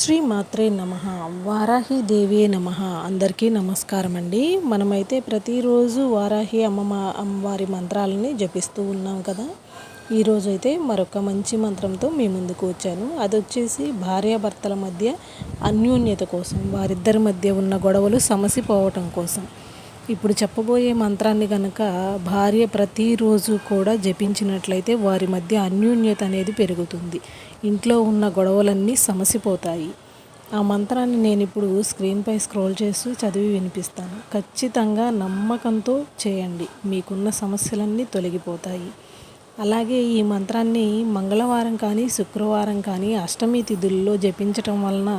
శ్రీ మాత్రే నమ. వారాహిదేవే నమ. అందరికీ నమస్కారం అండి. మనమైతే ప్రతిరోజు వారాహి అమ్మమ్మ అమ్మవారి మంత్రాలని జపిస్తూ ఉన్నాం కదా. ఈరోజు అయితే మరొక మంచి మంత్రంతో మీ ముందుకు వచ్చాను. అది వచ్చేసి భార్యాభర్తల మధ్య అన్యోన్యత కోసం వారిద్దరి మధ్య ఉన్న గొడవలు సమసిపోవటం కోసం. ఇప్పుడు చెప్పబోయే మంత్రాన్ని కనుక భార్య ప్రతిరోజు కూడా జపించినట్లయితే వారి మధ్య అన్యోన్యత అనేది పెరుగుతుంది. ఇంట్లో ఉన్న గొడవలన్నీ సమసిపోతాయి. ఆ మంత్రాన్ని నేను ఇప్పుడు స్క్రీన్పై స్క్రోల్ చేస్తూ చదివి వినిపిస్తాను. ఖచ్చితంగా నమ్మకంతో చేయండి. మీకున్న సమస్యలన్నీ తొలగిపోతాయి. అలాగే ఈ మంత్రాన్ని మంగళవారం కానీ శుక్రవారం కానీ అష్టమి తిథుల్లో జపించటం వలన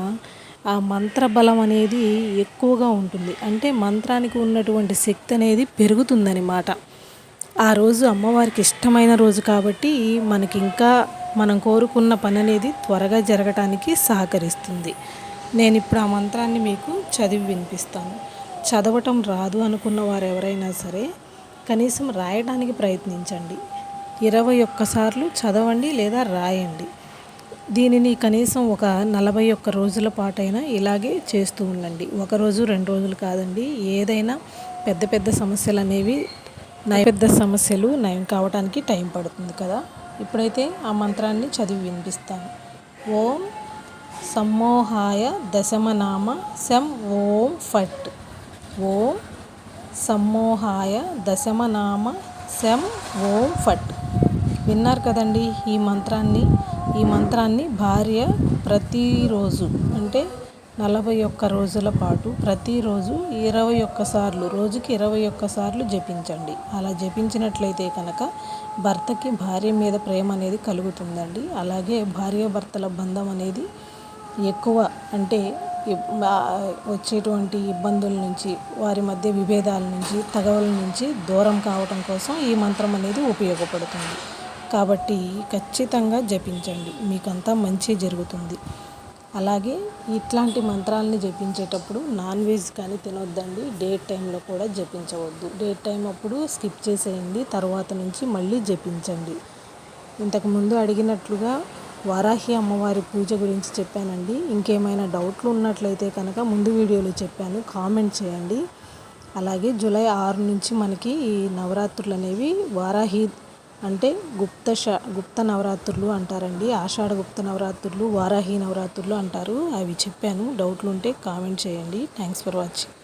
ఆ మంత్ర బలం అనేది ఎక్కువగా ఉంటుంది. అంటే మంత్రానికి ఉన్నటువంటి శక్తి అనేది పెరుగుతుందనమాట ఆ రోజు అమ్మవారికి ఇష్టమైన రోజు కాబట్టి మనకి ఇంకా మనం కోరుకున్న పని అనేది త్వరగా జరగటానికి సహకరిస్తుంది. నేను ఇప్పుడు ఆ మంత్రాన్ని మీకు చదివి వినిపిస్తాను. చదవటం రాదు అనుకున్న వారు ఎవరైనా సరే కనీసం రాయడానికి ప్రయత్నించండి. ఇరవై ఒక్కసార్లు చదవండి లేదా రాయండి. దీనిని కనీసం ఒక నలభై ఒక్క రోజుల పాటైనా ఇలాగే చేస్తూ ఉండండి. ఒక రోజు రెండు రోజులు కాదండి. ఏదైనా పెద్ద పెద్ద సమస్యలు అనేవి నయ పెద్ద సమస్యలు నయం కావడానికి టైం పడుతుంది కదా. ఇప్పుడైతే ఆ మంత్రాన్ని చదివి వినిపిస్తాను. ఓం సమ్మోహాయ దశమనామ శం ఓం ఫట్. ఓం సమ్మోహాయ దశమనామ శం ఓం ఫట్. విన్నారు కదండి ఈ మంత్రాన్ని. ఈ మంత్రాన్ని భార్య ప్రతిరోజు అంటే నలభై ఒక్క రోజుల పాటు ప్రతిరోజు ఇరవై ఒక్కసార్లు రోజుకి ఇరవై ఒక్కసార్లు జపించండి. అలా జపించినట్లయితే కనుక భర్తకి భార్య మీద ప్రేమ అనేది కలుగుతుందండి. అలాగే భార్యాభర్తల బంధం అనేది ఎక్కువ అంటే వచ్చేటువంటి ఇబ్బందుల నుంచి వారి మధ్య విభేదాల నుంచి తగవల నుంచి దూరం కావటం కోసం ఈ మంత్రం అనేది ఉపయోగపడుతుంది. కాబట్టి ఖచ్చితంగా జపించండి. మీకంతా మంచి జరుగుతుంది. అలాగే ఇట్లాంటి మంత్రాలని జపించేటప్పుడు నాన్ వెజ్ కానీ తినొద్దండి. డే టైంలో కూడా జపించవద్దు. డే టైం అప్పుడు స్కిప్ చేసేయండి. తర్వాత నుంచి మళ్ళీ జపించండి. ఇంతకుముందు అడిగినట్లుగా వారాహి అమ్మవారి పూజ గురించి చెప్పానండి. ఇంకేమైనా డౌట్లు ఉన్నట్లయితే కనుక ముందు వీడియోలో చెప్పాను. కామెంట్ చేయండి. అలాగే జూలై ఆరు నుంచి మనకి ఈ నవరాత్రులు అనేవి వారాహి అంటే గుప్త గుప్త నవరాత్రులు అంటారండి. ఆషాఢ గుప్త నవరాత్రులు వారాహి నవరాత్రులు అంటారు. అవి చెప్పాను. డౌట్లు ఉంటే కామెంట్ చేయండి. Thanks for watching